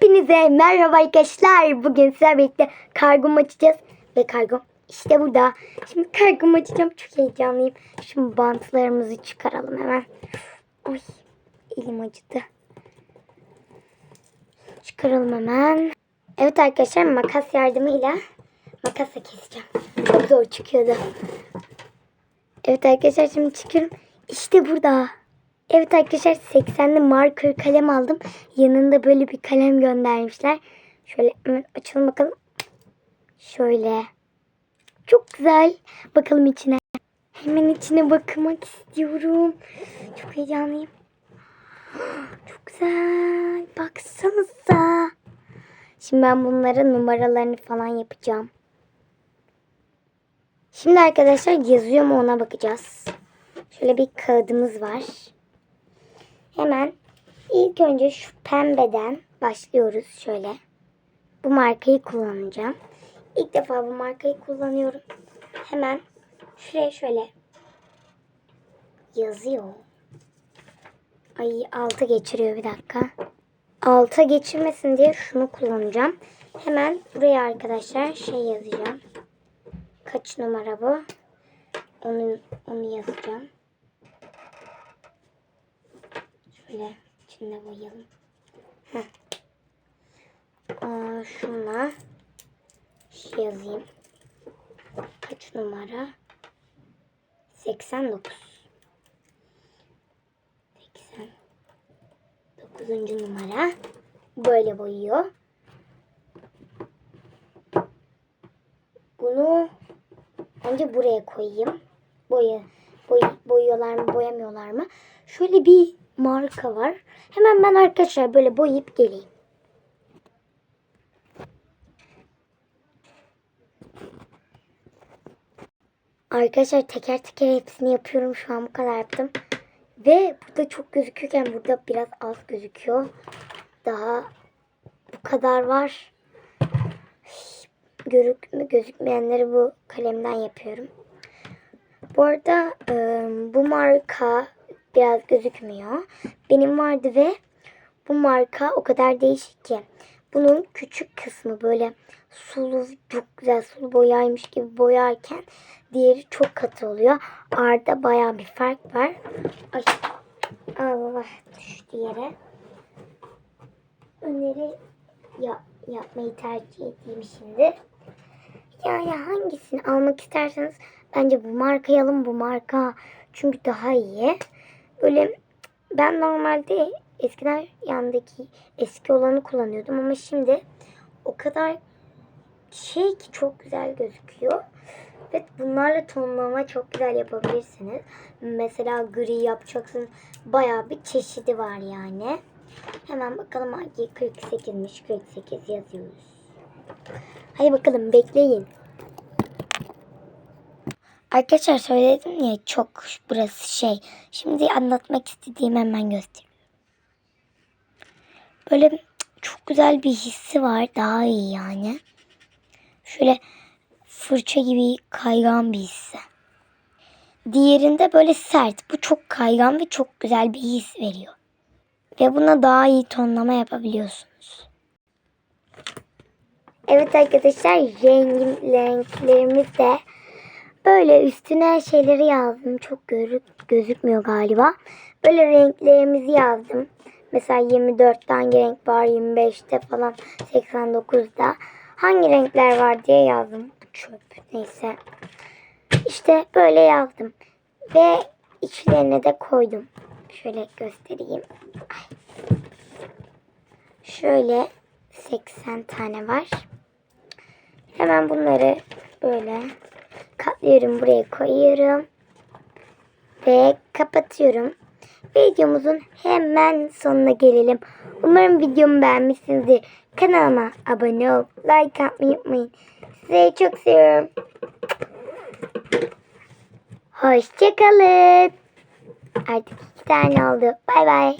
Hepinize merhaba arkadaşlar. Bugün sizlerle birlikte kargomu açacağız. Ve kargom işte burada. Şimdi kargomu açacağım. Çok heyecanlıyım. Şimdi bantlarımızı çıkaralım hemen. Oy elim acıdı. Çıkaralım hemen. Evet arkadaşlar makas yardımıyla makasla keseceğim. Çok zor çıkıyordu. Evet arkadaşlar şimdi çıkıyorum. İşte burada. Evet arkadaşlar 80'li marker kalem aldım. Yanında böyle bir kalem göndermişler. Şöyle hemen açalım bakalım. Şöyle. Çok güzel. Bakalım içine. Hemen içine bakmak istiyorum. Çok heyecanlıyım. Çok güzel. Baksanıza. Şimdi ben bunların numaralarını falan yapacağım. Şimdi arkadaşlar yazıyor mu ona bakacağız. Şöyle bir kağıdımız var. Hemen ilk önce şu pembeden başlıyoruz şöyle. Bu markayı kullanacağım. İlk defa bu markayı kullanıyorum. Hemen şuraya şöyle yazıyor. Ay alta geçiriyor bir dakika. Alta geçirmesin diye şunu kullanacağım. Hemen buraya arkadaşlar şey yazacağım. Kaç numara bu? Onu, onu yazacağım. Şöyle içinde boyayalım. Heh. Aa, şuna şey yazayım. Kaç numara? 89. 89. numara. Böyle boyuyor. Bunu önce buraya koyayım. Boya, boy, boyuyorlar mı boyamıyorlar mı? Şöyle bir marka var. Hemen ben arkadaşlar böyle boyayıp geleyim. Arkadaşlar teker teker hepsini yapıyorum. Şu an bu kadar yaptım. Ve burada çok gözükürken burada biraz az gözüküyor. Daha bu kadar var. Görük, gözükmeyenleri bu kalemden yapıyorum. Bu arada bu marka biraz gözükmüyor. Benim vardı ve bu marka o kadar değişik ki. Bunun küçük kısmı böyle sulu çok güzel sulu boyaymış gibi boyarken diğeri çok katı oluyor. Arada baya bir fark var. Ay Allah düştü yere. Öneri ya, yapmayı tercih edeyim şimdi. Yani hangisini almak isterseniz bence bu markayı alın bu marka. Çünkü daha iyi. Böyle ben normalde eskiden yandaki eski olanı kullanıyordum ama şimdi o kadar şey ki çok güzel gözüküyor. Ve bunlarla tonlama çok güzel yapabilirsiniz. Mesela gri yapacaksınız. Bayağı bir çeşidi var yani. Hemen bakalım hangi 48'miş 48 yazıyoruz. Hadi bakalım bekleyin. Arkadaşlar söyledim ya çok burası şey. Şimdi anlatmak istediğim hemen göstereyim. Böyle çok güzel bir hissi var. Daha iyi yani. Şöyle fırça gibi kaygan bir hissi. Diğerinde böyle sert. Bu çok kaygan ve çok güzel bir his veriyor. Ve buna daha iyi tonlama yapabiliyorsunuz. Evet arkadaşlar rengim, renklerimiz de böyle üstüne şeyleri yazdım. Çok görük, gözükmüyor galiba. Böyle renklerimizi yazdım. Mesela 24'te hangi renk var 25'te falan 89'da hangi renkler var diye yazdım. Çöp neyse. İşte böyle yazdım. Ve içlerine de koydum. Şöyle göstereyim. Ay. Şöyle 80 tane var. Hemen bunları böyle katlıyorum buraya koyuyorum. Ve kapatıyorum. Videomuzun hemen sonuna gelelim. Umarım videomu beğenmişsinizdir. Kanalıma abone ol, like atmayı unutmayın. Sizi çok seviyorum. Hoşçakalın. Artık iki tane oldu. Bay bay.